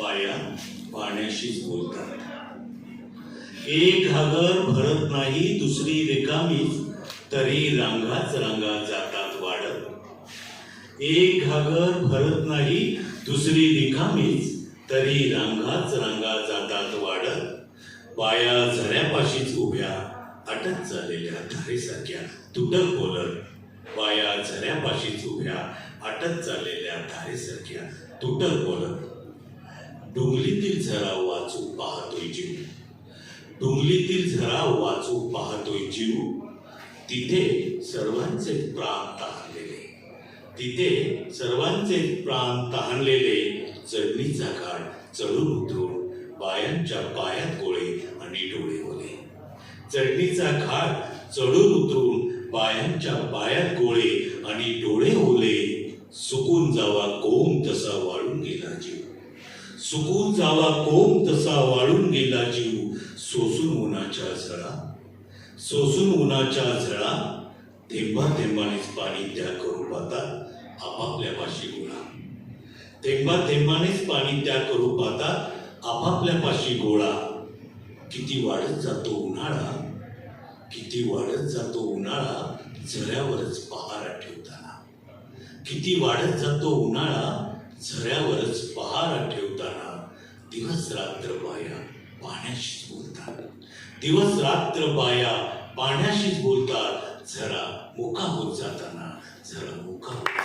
बाया पाण्याशीच बोलतात. एक घागर भरत नाही दुसरी रिकामीच तरी रांगाच रांगा जातात वाढत. एक घागर भरत नाही दुसरी रिकामीच तरी रांगाच रांगा जातात वाढत. बाया झऱ्यापाशीच उभ्या अटक झालेल्या धारेसारख्या तुटक बोलत. बाया झऱ्यापाशीच उभ्या अटक झालेल्या धारेसारख्या तुटक बोलत. डोंगलीतील झरा वाचू पाहतोय जीव. डोंगलीतील झरा वाचू पाहतोय जीव. तिथे सर्वांचे प्राण तहानलेले. तिथे सर्वांचे प्राण तहानलेले चढणीचा घाट चढून उतरून बायांच्या पायात गोळे आणि डोळे ओले चढणीचा घाट चढून उतरून बायांच्या पायात गोळे आणि डोळे ओले सुकून जावा कोम तसा वाळून गेला जीव सुकून जावा कोम तसा वाळून गेला जीव. सोसून उन्हाच्या झळा सोसून उन्हाच्या झळा. थेंबा थेंबानेच पाणी त्या करू पाहता आपापल्या पाशी गोळा थेंबा थेंबानेच पाणी त्या करू पाहता आपापल्या पाशी गोळा किती वाढत जातो उन्हाळा किती वाढत जातो उन्हाळा झऱ्यावरच पहारा ठेवताना. किती वाढत जातो उन्हाळा झऱ्यावरच दिवस रात्र बाया पाण्याशीच बोलतात. दिवस रात्र बाया पाण्याशीच बोलतात. झरा मुका होत जाताना झरा मुका होत